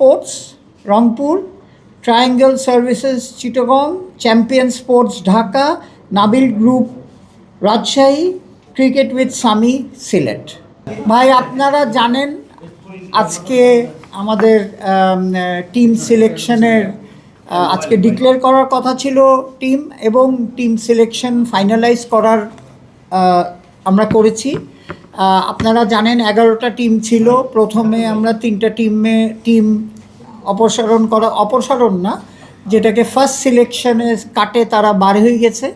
Sports Rangpur Triangle Services Chittagong Champion Sports Dhaka Nabil Group Rajshahi Cricket with Sami Sylhet ভাই, আপনারা জানেন আজকে আমাদের টিম সিলেকশনের আজকে ডিক্লেয়ার করার কথা ছিল টিম এবং টিম সিলেকশন ফাইনালাইজ করার আমরা করেছি। আপনারা জানেন এগারোটা টিম ছিল। প্রথমে আমরা তিনটা টিমে টিম অপসারণ করা অপসারণ না যেটাকে ফার্স্ট সিলেকশনে কাটে তারা বার হয়ে গেছে।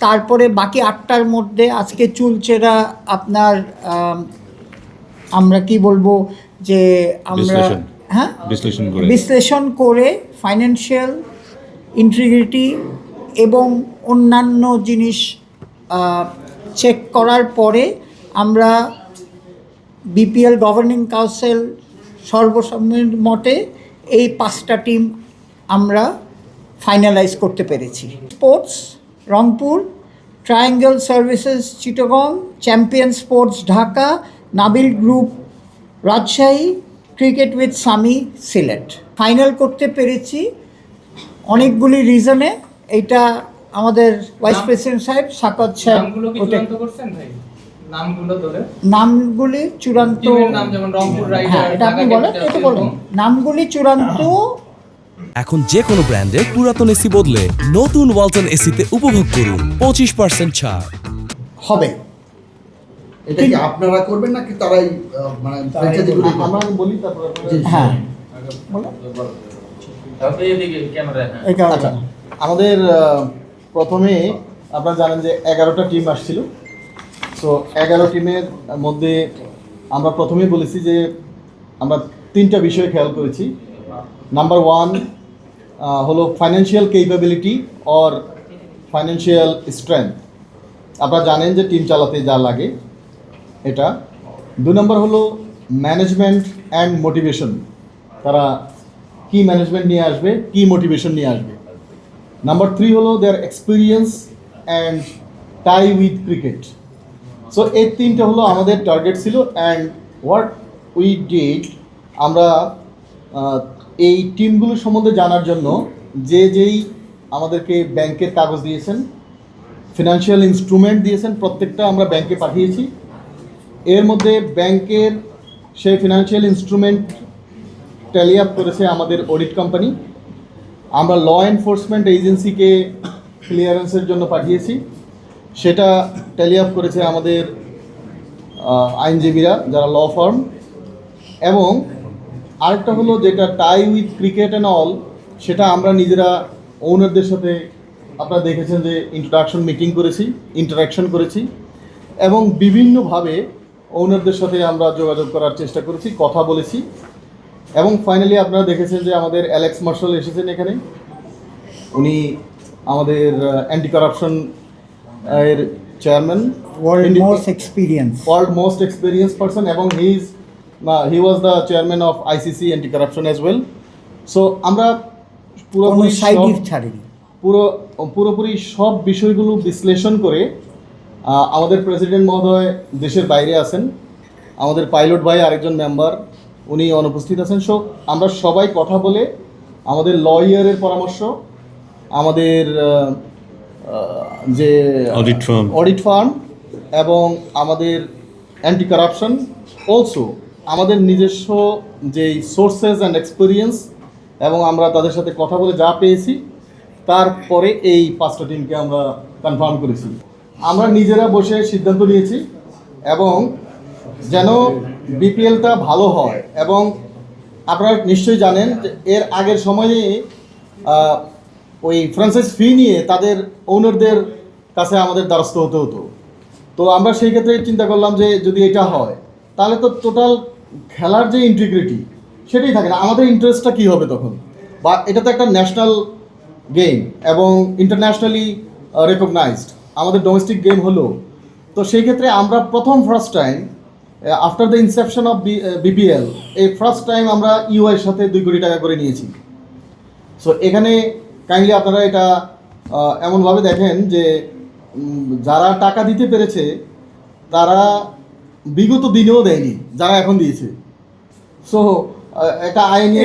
তারপরে বাকি আটটার মধ্যে আজকে চুলচেরা আপনার আমরা কি বলব যে আমরা হ্যাঁ? বিশ্লেষণ করে। বিশ্লেষণ করে ফাইন্যান্সিয়াল ইন্টিগ্রিটি এবং অন্যান্য জিনিস চেক করার পরে আমরা বিপিএল গভর্নিং কাউন্সিল সর্বসম্মতে এই পাঁচটা টিম আমরা ফাইনালাইজ করতে পেরেছি। Sports Rangpur Triangle Services Chittagong Champion Sports Dhaka Nabil Group Rajshahi Cricket with Sami Sylhet final করতে পেরেছি অনেকগুলি রিজনে এইটা আমাদের ভাইস প্রেসিডেন্ট সাহেব সাকত সাহেব নামগুলো চূড়ান্ত করছেন ভাই নামগুলো ধরে নামগুলি চূড়ান্ত নাম যেমন রংপুর রাইডার হ্যাঁ এটা আপনি বলেন এটা বলেন। নামগুলি চূড়ান্ত এখন যে কোনো ব্র্যান্ডের পুরাতন এসি বদলে নতুন ওয়ালটন এসিতে উপভোগ করুন পঁচিশ পার্সেন্ট ছাড়। হবে। এটা কি আপনারা করবেন নাকি তারাই মানে আমরা বলি তারপর হ্যাঁ। হ্যাঁ। আচ্ছা আমাদের প্রথমে আপনারা জানেন যে এগারোটা টিম আসছিল। সো এগারো টিমের মধ্যে আমরা প্রথমেই বলেছি যে আমরা তিনটা বিষয় খেয়াল করেছি। নাম্বার ওয়ান হলো financial capability or financial strength আপনারা জানেন যে টিম চালাতে যা লাগে এটা। দু নম্বর হলো ম্যানেজমেন্ট অ্যান্ড মোটিভেশন তারা কি ম্যানেজমেন্ট নিয়ে আসবে, কি মোটিভেশন নিয়ে আসবে। নাম্বার থ্রি হলো their experience and tie with cricket so এই তিনটে হলো আমাদের টার্গেট ছিল অ্যান্ড হোয়াট উই ডিড আমরা এই টিমগুলো সম্বন্ধে জানার জন্য যে যেই আমাদেরকে ব্যাংকের কাগজ দিয়েছেন ফিনান্সিয়াল ইনস্ট্রুমেন্ট দিয়েছেন, প্রত্যেকটা আমরা ব্যাংকে পাঠিয়েছি। এর মধ্যে ব্যাংকের সেই ফিনান্সিয়াল ইনস্ট্রুমেন্ট ট্যালি আপ করেছে আমাদের অডিট কোম্পানি আমরা ল এনফোর্সমেন্ট এজেন্সিকে ক্লিয়ারেন্সের জন্য পাঠিয়েছি। সেটা ট্যালি আপ করেছে আমাদের আইনজীবীরা যারা ল ফার্ম এবং আরেকটা হলো যেটা tie with cricket and all সেটা আমরা নিজেরা ওনারদের সাথে আপনারা দেখেছেন যে ইন্ট্রোডাকশন মিটিং করেছি ইন্টারাকশন করেছি। এবং বিভিন্নভাবে ওনারদের সাথে আমরা যোগাযোগ করার চেষ্টা করেছি, কথা বলেছি। এবং ফাইনালি আপনারা দেখেছেন যে আমাদের অ্যালেক্স মার্শাল এসেছেন এখানে। উনি আমাদের অ্যান্টি কারাপশন এর chairman world most experience world most experience person এবং he is he was the chairman of ICC anti corruption as well so আমরা পুরোপুরি সাইড সব- পুরো পুরোপুরি সব বিষয়গুলো বিশ্লেষণ করে আমাদের প্রেসিডেন্ট মহোদয় দেশের বাইরে আছেন। আমাদের পাইলট ভাই আরেকজন মেম্বার উনি অনুপস্থিত আছেন। সো আমরা সবাই কথা বলে আমাদের লয়ারের পরামর্শ আমাদের যে অডিট ফার্ম অডিট ফার্ম এবং আমাদের অ্যান্টি কারাপশন অলসো আমাদের নিজস্ব যেই সোর্সেস অ্যান্ড এক্সপিরিয়েন্স এবং আমরা তাদের সাথে কথা বলে যা পেয়েছি তারপরে এই পাঁচটা টিমকে আমরা কনফার্ম করেছি। আমরা নিজেরা বসে সিদ্ধান্ত নিয়েছি এবং যেন বিপিএলটা ভালো হয় এবং আপনারা নিশ্চয়ই জানেন যে এর আগের সময়ে ওই ফ্রান্সাইজ ফি নিয়ে তাদের ওনারদের কাছে আমাদের দ্বারস্থ হতে হতো। তো আমরা সেই ক্ষেত্রে চিন্তা করলাম যে যদি এটা হয়, তাহলে তো টোটাল খেলার যে ইন্টিগ্রিটি সেটাই থাকে না। আমাদের ইন্টারেস্টটা কী হবে তখন? বা এটা তো একটা ন্যাশনাল গেম এবং ইন্টারন্যাশনালি রেকগনাইজড আমাদের ডোমেস্টিক গেম হলো। তো সেই ক্ষেত্রে আমরা প্রথম first time after the inception of BPL এই ফার্স্ট টাইম আমরা ইউআইয়ের সাথে দুই কোটি টাকা করে নিয়েছি। সো এখানে কাইন্ডলি আপনারা এটা এমনভাবে দেখেন যে যারা টাকা দিতে পেরেছে তারা বিগত দিনেও দেয়নি যারা এখন দিয়েছে। সো একটা আইনি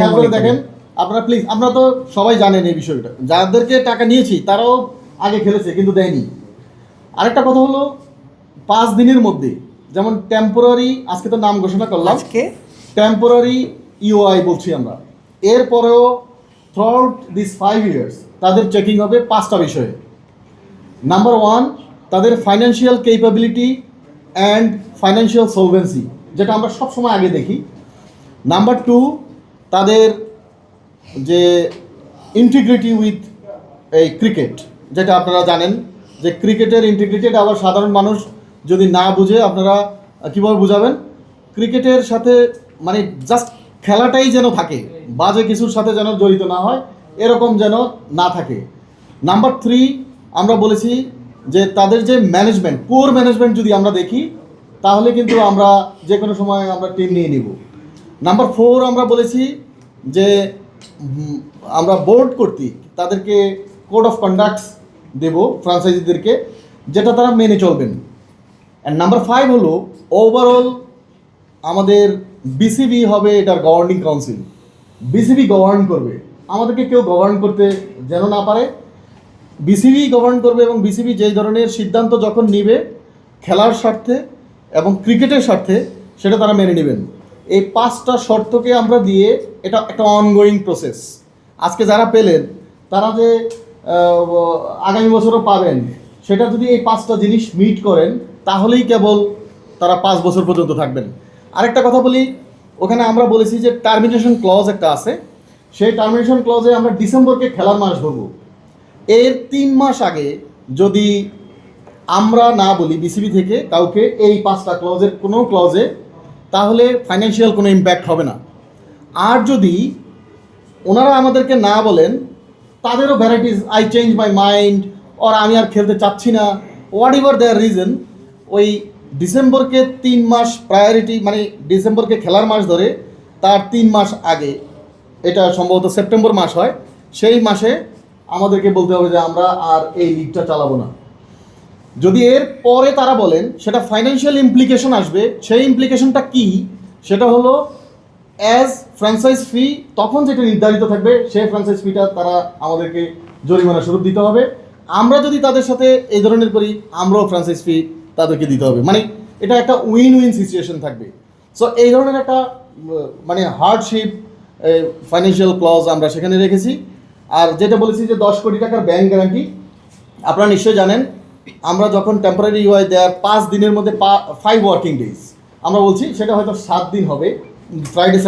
আপনারা। দেখেন আপনারা প্লিজ আমরা তো সবাই জানেন এই বিষয়টা। যাদেরকে টাকা নিয়েছি তারাও আগে খেলেছে কিন্তু দেয়নি। আরেকটা কথা হলো পাঁচ দিনের মধ্যে যেমন টেম্পোরারি আজকে তো নাম ঘোষণা করলাম আজকে? টেম্পোরারি ইউআই বলছি আমরা। এরপরেও থ্রুআউট দিস ফাইভ ইয়ার্স তাদের চেকিং হবে পাঁচটা বিষয়ে। নাম্বার ওয়ান তাদের financial capability and financial solvency যেটা আমরা সবসময় আগে দেখি। নাম্বার টু তাদের যে ইন্টিগ্রিটি উইথ এই ক্রিকেট যেটা আপনারা জানেন যে ক্রিকেটের ইন্টিগ্রিটি আবার সাধারণ মানুষ যদি না বুঝে, আপনারা কীভাবে বুঝাবেন? ক্রিকেটের সাথে মানে জাস্ট খেলাটাই যেন থাকে, বাজে কিছুর সাথে যেন জড়িত না হয়, এরকম যেন না থাকে। নাম্বার থ্রি আমরা বলেছি যে তাদের যে ম্যানেজমেন্ট পুয়ার ম্যানেজমেন্ট যদি আমরা দেখি, তাহলে কিন্তু আমরা যে কোনো সময় আমরা টিম নিয়ে নিব। নাম্বার ফোর আমরা বলেছি যে আমরা বোর্ড কর্তৃক তাদেরকে কোড অফ কন্ডাক্টস দেব ফ্রাঞ্চাইজিদেরকে যেটা তারা মেনে চলবেন। অ্যান্ড নাম্বার ফাইভ হলো ওভারঅল আমাদের বিসিবি হবে এটার গভর্নিং কাউন্সিল বিসিবি গভর্ন করবে। আমাদেরকে কেউ গভর্ন করতে যেন না পারে। বিসিবি গভর্ন করবে এবং বিসিবি যেই ধরনের সিদ্ধান্ত যখন নিবে, খেলার স্বার্থে এবং ক্রিকেটের স্বার্থে, সেটা তারা মেনে নেবেন। এই পাঁচটা শর্তকে আমরা দিয়ে এটা একটা অনগোয়িং প্রসেস আজকে যারা পেলেন, তারা যে আগামী বছরও পাবেন, সেটা যদি এই পাঁচটা জিনিস মিট করেন, তাহলেই কেবল তারা পাঁচ বছর পর্যন্ত থাকবেন। আরেকটা কথা বলি, ওখানে আমরা বলেছি যে টার্মিনেশন ক্লজ একটা আছে। সেই টার্মিনেশন ক্লজে আমরা ডিসেম্বরকে খেলার মাস ধরবো এর তিন মাস আগে যদি আমরা না বলি বিসিবি থেকে কাউকে এই পাঁচটা ক্লজের কোনো ক্লজে তাহলে ফাইন্যান্সিয়াল কোনো ইম্প্যাক্ট হবে না। আর যদি ওনারা আমাদেরকে না বলেন, তাদেরও varieties I change my mind or আমি আর খেলতে চাচ্ছি না হোয়াট এভার দেয়ার রিজন ওই ডিসেম্বরকে তিন মাস প্রায়োরিটি মানে ডিসেম্বরকে খেলার মাস ধরে, তার তিন মাস আগে। এটা সম্ভবত সেপ্টেম্বর মাস হয়। সেই মাসে আমাদেরকে বলতে হবে যে আমরা আর এই লিগটা চালাবো না। যদি এর পরে তারা বলেন, সেটা ফাইন্যান্সিয়াল ইমপ্লিকেশন আসবে। সেই ইমপ্লিকেশনটা কি? সেটা হলো অ্যাজ ফ্র্যাঞ্চাইজ ফি তখন যেটা নির্ধারিত থাকবে, সেই ফ্র্যাঞ্চাইজ ফিটা তারা আমাদেরকে জরিমানা স্বরূপ দিতে হবে। আমরা যদি তাদের সাথে এই ধরনের করি, আমরাও ফ্র্যাঞ্চাইজ ফি তাদেরকে দিতে হবে। মানে এটা একটা উইন উইন সিচুয়েশন থাকবে। সো এই ধরনের একটা মানে হার্ডশিপ ফাইন্যান্সিয়াল ক্লজ আমরা সেখানে রেখেছি। আর যেটা বলেছি যে দশ কোটি টাকার ব্যাংক গ্যারান্টি আপনারা নিশ্চয়ই জানেন আমরা যখন টেম্পোরারি ইউআই দেওয়ার পাঁচ দিনের মধ্যে ফাইভ ওয়ার্কিং ডেজ আমরা বলছি সেটা হয়তো সাত দিন হবে। Friday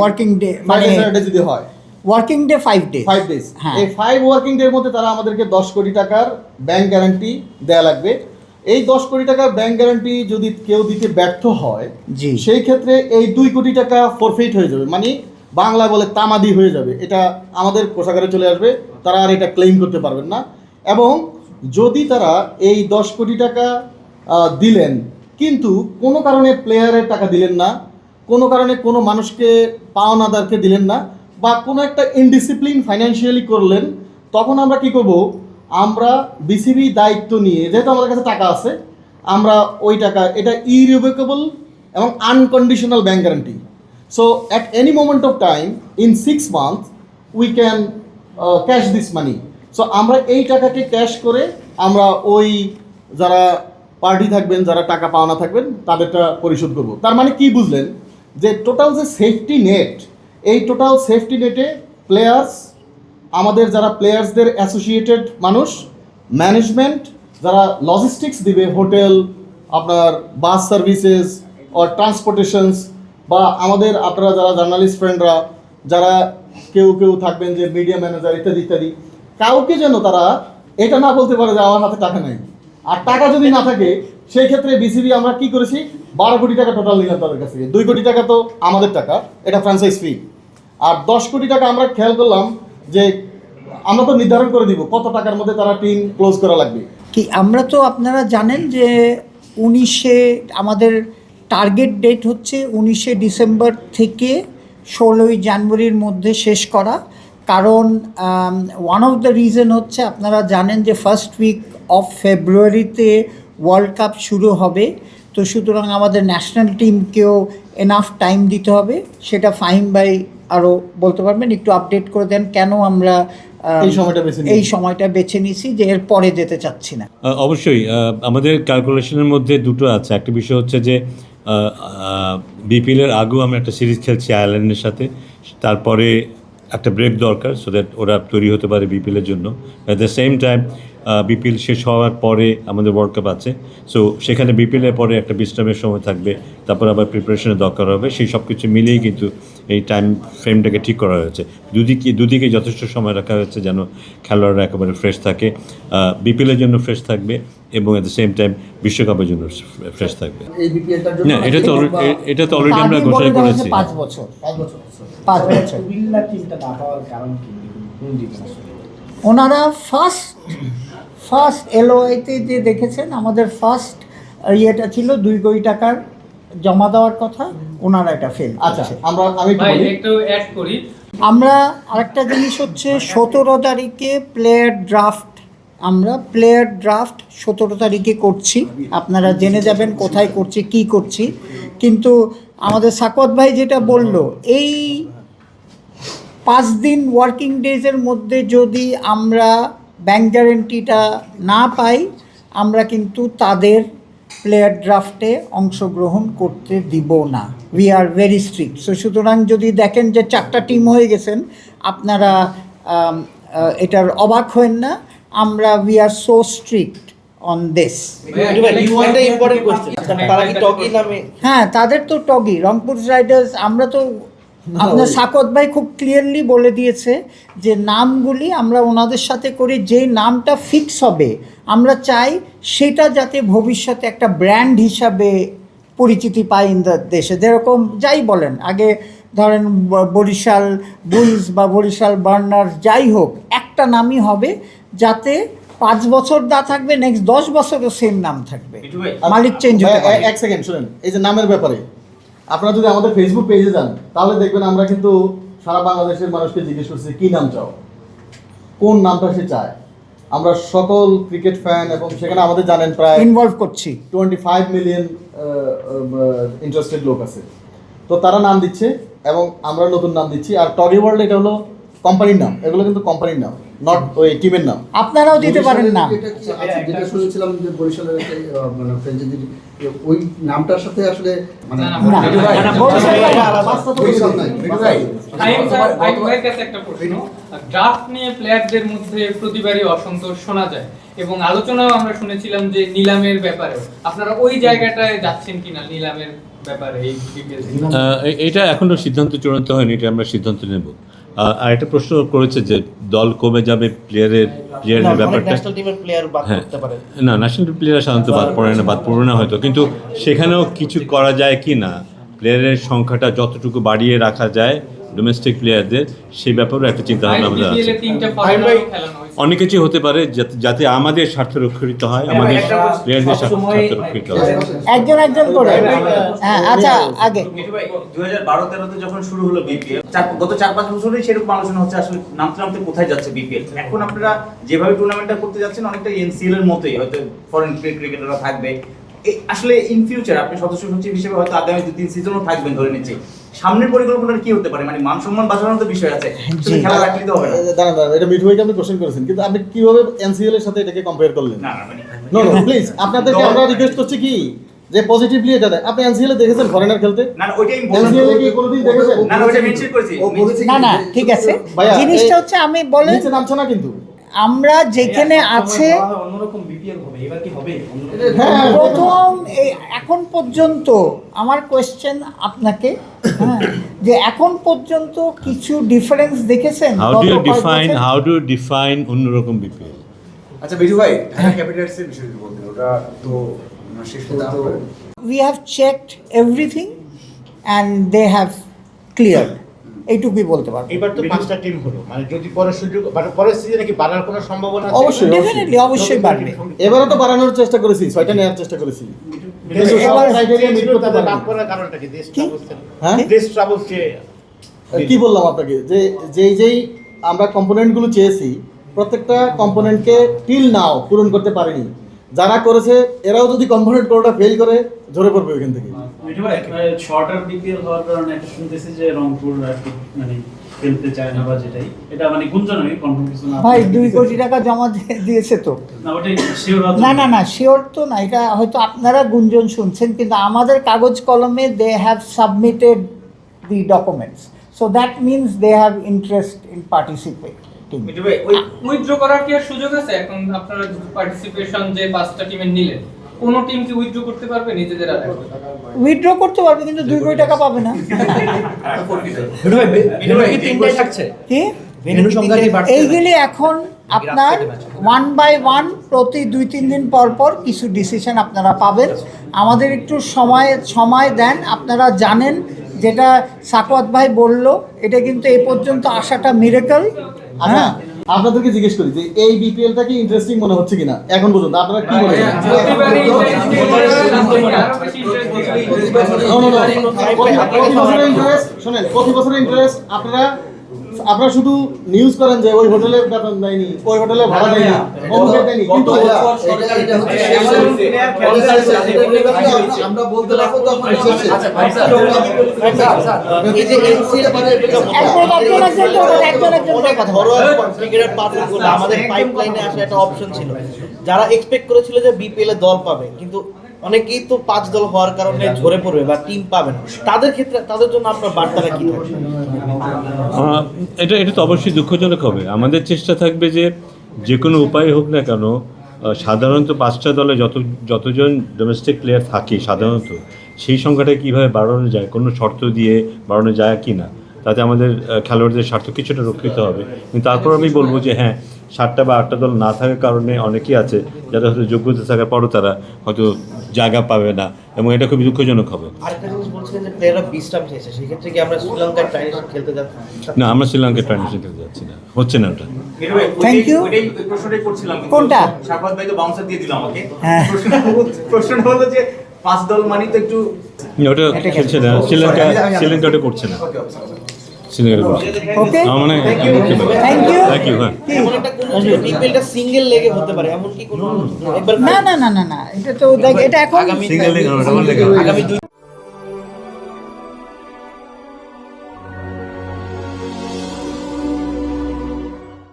working day Friday Saturday যদি হয়। Working day five day five days হ্যাঁ। এই ফাইভ ওয়ার্কিং ডের মধ্যে তারা আমাদেরকে দশ কোটি টাকার ব্যাংক গ্যারান্টি দেয়া লাগবে। এই দশ কোটি টাকার ব্যাংক গ্যারান্টি যদি কেউ দিতে ব্যর্থ হয় জি। সেই ক্ষেত্রে এই দুই কোটি টাকা ফরফিট হয়ে যাবে। মানে বাংলা বলে তামাদি হয়ে যাবে। এটা আমাদের কোষাগারে চলে আসবে। তারা আর এটা ক্লেম করতে পারবেন না। এবং যদি তারা এই দশ কোটি টাকা দিলেন কিন্তু কোনো কারণে প্লেয়ারের টাকা দিলেন না কোনো কারণে কোনো মানুষকে পাওনাদারকে দিলেন না বা কোনো একটা ইনডিসিপ্লিন ফাইন্যান্সিয়ালি করলেন তখন আমরা কি করব? আমরা বিসিবি দায়িত্ব নিয়ে, যেহেতু আমাদের কাছে টাকা আছে, আমরা ওই টাকা, এটা ইরিভেকেবল এবং unconditional bank guarantee so at any moment of time in six month we can cash this money so আমরা এই টাকাকে ক্যাশ করে আমরা ওই যারা পার্টি থাকবেন, যারা টাকা পাওনা থাকবেন, তাদেরটা পরিশোধ করব। তার মানে কি বুঝলেন? যে টোটাল যে সেফটি নেট এই টোটাল সেফটি নেটে প্লেয়ার্স আমাদের যারা প্লেয়ার্সদের অ্যাসোসিয়েটেড মানুষ ম্যানেজমেন্ট যারা লজিস্টিক্স দিবে হোটেল আপনার বাস সার্ভিসেস অর ট্রান্সপোর্টেশনস বা আমাদের আপনারা যারা জার্নালিস্ট ফ্রেন্ডরা যারা কেউ কেউ থাকবেন যে মিডিয়া ম্যানেজার ইত্যাদি ইত্যাদি, কাউকে যেন তারা এটা না বলতে পারে যে আমার হাতে টাকা নাই। আর টাকা যদি না থাকে, সেই ক্ষেত্রে বিসিবি আমরা কি করেছি? বারো কোটি টাকা টোটাল নিলাম তাদের কাছ থেকে। দুই কোটি টাকা তো আমাদের টাকা, এটা ফ্র্যাঞ্চাইজ ফি আর দশ কোটি টাকা আমরা খেয়াল করলাম যে আমরা তো নির্ধারণ করে দিব কত টাকার মধ্যে তারা টিম ক্লোজ করা লাগবে। কি, আমরা তো আপনারা জানেন যে উনিশে আমাদের টার্গেট ডেট হচ্ছে উনিশে ডিসেম্বর থেকে ষোলোই জানুয়ারির মধ্যে শেষ করা। কারণ ওয়ান অফ দ্য রিজন হচ্ছে আপনারা জানেন যে ফার্স্ট উইক অফ ফেব্রুয়ারিতে ওয়ার্ল্ড কাপ শুরু হবে। তো সুতরাং আমাদের ন্যাশনাল টিমকেও এনাফ টাইম দিতে হবে। সেটা ফাইন বাই আরও বলতে পারবেন একটু আপডেট করে দেন কেন আমরা এই সময়টা বেছে এই সময়টা বেছে নিছি যে এর পরে যেতে চাচ্ছি না। অবশ্যই আমাদের ক্যালকুলেশনের মধ্যে দুটো আছে। একটা বিষয় হচ্ছে যে বিপিএলের আগেও আমরা একটা সিরিজ খেলছি আয়ারল্যান্ডের সাথে। তারপরে একটা ব্রেক দরকার সো দ্যাট ওরা তৈরি হতে পারে বিপিএলের জন্য। At the same time BPL শেষ হওয়ার পরে আমাদের ওয়ার্ল্ড কাপ আছে। সো সেখানে বিপিএলের পরে একটা বিশ্রামের সময় থাকবে তারপর আবার প্রিপারেশনের দরকার হবে। সেই সব কিছু মিলিয়েই কিন্তু এই টাইম ফ্রেমটাকে ঠিক করা হয়েছে। দুদিকে দুদিকে যথেষ্ট সময় রাখা হয়েছে যেন খেলোয়াড়রা একেবারে ফ্রেশ থাকে। বিপিএলের জন্য ফ্রেশ থাকবে এবং অ্যাট দ্য সেম টাইম বিশ্বকাপের জন্য ফ্রেশ থাকবে। এই বিপিএলটার জন্য না এটা তো এটা তো অলরেডি আমরা ঘোষণা করেছি। পাঁচ বছর। পাঁচ ওনারা ফার্স্ট ফার্স্ট এলওআইতে যে দেখেছেন আমাদের ফার্স্ট ইয়েটা ছিল দুই কোটি টাকার জমা দেওয়ার কথা ওনারা এটা ফেল আচ্ছা আমরা আমি একটু একটু অ্যাড করি। আমরা আরেকটা জিনিস হচ্ছে সতেরো তারিখে প্লেয়ার ড্রাফট আমরা প্লেয়ার ড্রাফট সতেরো তারিখে করছি। আপনারা জেনে যাবেন কোথায় করছি কি করছি। কিন্তু আমাদের সাকত ভাই যেটা বলল এই পাঁচ দিন ওয়ার্কিং ডেজের মধ্যে যদি আমরা ব্যাংক গ্যারেন্টিটা না পাই আমরা কিন্তু তাদের প্লেয়ার ড্রাফটে অংশগ্রহণ করতে দিব না। We are very strict so সুতরাং যদি দেখেন যে চারটা টিম হয়ে গেছেন আপনারা এটার অবাক হন না। আমরা we are so strict on this একটা ইম্পর্টেন্ট কোশ্চেন তারা কি টকি নামে হ্যাঁ তাদের তো টগি। রংপুর রাইডার্স আমরা তো আপনার সাকত ভাই খুব ক্লিয়ারলি বলে দিয়েছে যে নামগুলি আমরা ওনাদের সাথে করি যেই নামটা ফিক্স হবে আমরা চাই সেটা যাতে ভবিষ্যতে একটা ব্র্যান্ড হিসাবে পরিচিতি পায় ইন দ্য দেশে। যেরকম যাই বলেন আগে ধরেন বরিশাল বুলস বা বরিশাল বার্নার যাই হোক একটা নামই হবে যাতে পাঁচ বছর দা থাকবে নেক্সট দশ বছরও সেম নাম থাকবে। মালিক চেঞ্জ এক সেকেন্ড শুনেন এই যে নামের ব্যাপারে। আপনারা যদি আমাদের ফেসবুক পেজে যান তাহলে দেখবেন আমরা কিন্তু সারা বাংলাদেশের মানুষকে জিজ্ঞেস করছি কি নাম চাও? কোন নামটা সে চায়? আমরা সকল ক্রিকেট ফ্যান এবং সেখানে আমাদের জানেন প্রায় ইনভলভ করছি। টোয়েন্টি ফাইভ মিলিয়ন ইন্টারেস্টেড লোক আছে। তো তারা নাম দিচ্ছে এবং আমরা নতুন নাম দিচ্ছি। আর টগি ওয়ার্ল্ড এটা হলো কোম্পানির নাম। এগুলো কিন্তু কোম্পানির নাম। নট ওই টিমের নাম। আপনারাও দিতে পারেন না এটা কি আছে? যেটা শুনেছিলাম যে বরিশালের মানে ফ্র্যাঞ্চাইজি ওই নামটার সাথে আসলে মানে ড্রাফট নিয়ে প্লেয়ারদের মধ্যে প্রতিবারই অসন্তোষ শোনা যায়। এবং আলোচনাও আমরা শুনেছিলাম যে নিলামের ব্যাপারে। আপনারা ওই জায়গাটায় যাচ্ছেন কিনা নিলামের ব্যাপারে এই এটা এখনও সিদ্ধান্ত চূড়ান্ত হয়নি এটা আমরা সিদ্ধান্ত নেব। আর একটা প্রশ্ন করেছে যে দল কমে যাবে প্লেয়ারের প্লেয়ারের ব্যাপারটা? হ্যাঁ। না ন্যাশনাল প্লেয়ার সাধারণত বাদ পড়ে না বাদ পড়বে না হয়তো। কিন্তু সেখানেও কিছু করা যায় কি না? প্লেয়ারের সংখ্যাটা যতটুকু বাড়িয়ে রাখা যায় ডোমেস্টিক প্লেয়ারদের সেই ব্যাপারেও একটা চিন্তা ভাবনা আমাদের আছে অনেক কিছু হতে পারে যাতে- আমাদের স্বার্থ রক্ষিত হয় আমাদের প্লেয়ারদের স্বার্থ স্বার্থ রক্ষিত হয় একজন একজন করে হ্যাঁ আচ্ছা আগে দুই হাজার বারো তেরোতে যখন শুরু হলো বিপিএল গত চার পাঁচ বছরই সেরকম আলোচনা হচ্ছে আসলে নামতে নামতে কোথায় যাচ্ছে বিপিএল এখন আপনারা যেভাবে টুর্নামেন্টটা করতে যাচ্ছেন অনেকটা এনসিএল এর মতোই হয়তো ফরেন ক্রিকেটাররা থাকবে আসলে ইন ফিউচার আপনি সদস্য সচিব হিসেবে হয়তো আগামী দু তিন সিজনও থাকবেন ধরে নিচ্ছি। সামনের কি হতে পারে? মানে মান সম্মান বাঁচানোর তো বিষয় আছে। খেলা রাখলেই তো হবে না। দাঁড়ান দাঁড়ান এটা মিঠু ভাইকে আপনি কোশ্চেন করেছেন কিন্তু আপনি কীভাবে এনসিএল এর সাথে এটাকে কম্পেয়ার করলেন? না না মানে নো নো প্লিজ আপনাদেরকে আমরা রিকোয়েস্ট করছি কি? যে পজিটিভলি এটা দেয়। আপনি এনসিএল এ দেখেছেন ফরেনার খেলতে? না না ওইটাই আমি এনসিএল এ কি কোনোদিন দেখেছেন? না না ওইটা মেনশন করেছি। না না ঠিক আছে। জিনিসটা হচ্ছে আমি বলে নিচে নামছে না কিন্তু। আমরা যেখানে আছে অন্যরকম বিপিএল হবে এবার কি হবে? হ্যাঁ প্রথম এই- এখন পর্যন্ত আমার কোয়েশ্চেন আপনাকে হ্যাঁ, যে এখন পর্যন্ত কিছু ডিফারেন্স দেখেছেন? How do define? How do define অন্যরকম বিপিএল আচ্ছা বিজু ভাই ক্যাপিটালসের বিষয়টি বলতেন ওটা তো শেষ পর্যন্ত we have checked everything and they have cleared. এইটুকুই বলতে পারব। এবার তো পাঁচটা টিম হলো। মানে যদি পরের সুযোগ মানে পরের সিজনে কি বাড়ার কোনো সম্ভাবনা অবশ্যই ডেফিনেটলি অবশ্যই। বাড়বে। এবারও তো বাড়ানোর চেষ্টা করেছি ছয়টা নেওয়ার চেষ্টা করেছি। এবার হ্যাঁ? কি বললাম আপনাকে? যে যেই যেই আমরা কম্পোনেন্টগুলো চেয়েছি প্রত্যেকটা কম্পোনেন্টকে টিল নাও পূরণ করতে পারিনি। যারা করেছে এরাও যদি কম্পোনেন্ট কোনোটা ফেল করে ঝরে পড়বে ওইখান থেকে। মিঠু ভাই শর্টার বিপিএল হওয়ার কারণে একটা শুনতেছি যে রংপুর আর কি মানে খেলতে চায় না বা যেটাই। এটা মানে গুঞ্জন আমি কনফার্ম কিছু না। ভাই দুই কোটি টাকা জমা দিয়েছে তো। না ওটাই শিওর না না না শিওর তো না এটা হয়তো আপনারা গুঞ্জন শুনছেন কিন্তু আমাদের কাগজ কলমে they have submitted the documents so that means they have interest in participate withdraw করার কি আর সুযোগ আছে? এখন আপনারা পার্টিসিপেশন যে পাঁচটা টিমের নিলেন। কোন টিম কি উইথড্র করতে পারবে? নিজেদের আর উইথড্র করতে পারবে কিন্তু দুই কোটি টাকা পাবে না। কি? এইগুলি এখন আপনার ওয়ান বাই ওয়ান প্রতি দুই তিন দিন পর পর কিছু ডিসিশন আপনারা পাবেন। আমাদের একটু সময় সময় দেন। আপনারা জানেন যেটা সাকওয়াত ভাই বলল এটা কিন্তু এ পর্যন্ত আসাটা মিরেকল আচ্ছা হ্যাঁ? আপনাদেরকে জিজ্ঞেস করি যে এই বিপিএলটা কি ইন্টারেস্টিং মনে হচ্ছে কিনা এখন পর্যন্ত আপনারা কি মনে. প্রতি বছরের ইন্টারেস্ট শোনেন প্রতি বছরের ইন্টারেস্ট আপনারা আপনারা শুধু নিউজ করেন যে ওই হোটেলে বেতন দেয়নি ওই হোটেলে ভাড়া দেয়নি অমুকে দেয়নি কিন্তু আমরা বলতে তখন পারফরমেন্স আমাদের পাইপলাইনে আসা একটা অপশন ছিল যারা এক্সপেক্ট করেছিল যে বিপিএল এ দল পাবে কিন্তু অনেকেই তো পাঁচ দল হওয়ার কারণে ঝরে পড়বে বা টিম পাবে না। তাদের ক্ষেত্রে তাদের জন্য আপনার বার্তাটা কি এটা এটা তো অবশ্যই দুঃখজনক হবে। আমাদের চেষ্টা থাকবে যে যে কোনো উপায় হোক না কেন সাধারণত পাঁচটা দলে যত যতজন ডোমেস্টিক প্লেয়ার থাকে সাধারণত সেই সংখ্যাটা কীভাবে বাড়ানো যায় কোনো শর্ত দিয়ে বাড়ানো যায় কি না তাতে আমাদের খেলোয়াড়দের স্বার্থ কিছুটা রক্ষিত হবে। কিন্তু তারপর আমি বলব যে হ্যাঁ সাতটা বা আটটা দল না থাকার কারণে অনেকেই আছে যারা হয়তো যোগ্যতা থাকার পরও তারা হয়তো জায়গা পাবে না এবং এটা খুবই দুঃখজনক হবে। কি আমরা শ্রীলঙ্কার চাইনিজ খেলতে যাচ্ছি? না ট্রানজিশন খেলতে যাচ্ছি না। হচ্ছে না ওটা। প্রশ্নটাই করছিলাম। কোনটা? শাকবাদ ভাই তো বাউন্সার দিয়ে দিল আমাকে। হ্যাঁ। প্রশ্নটা হলো যে পাঁচ দল মানি তো একটু না, ওটা খেলছে না শ্রীলঙ্কা শ্রীলঙ্কা ওটা করছে না শ্রীলঙ্কা করছে ওকে মানে থ্যাংক ইউ থ্যাংক ইউ হ্যাঁ এমন একটা কোন বিপিএলটা সিঙ্গেল লেগে হতে পারে এমন কি কোনো না না না না না এটা তো দেখ এটা এখন সিঙ্গেল লিগ আগামী দুই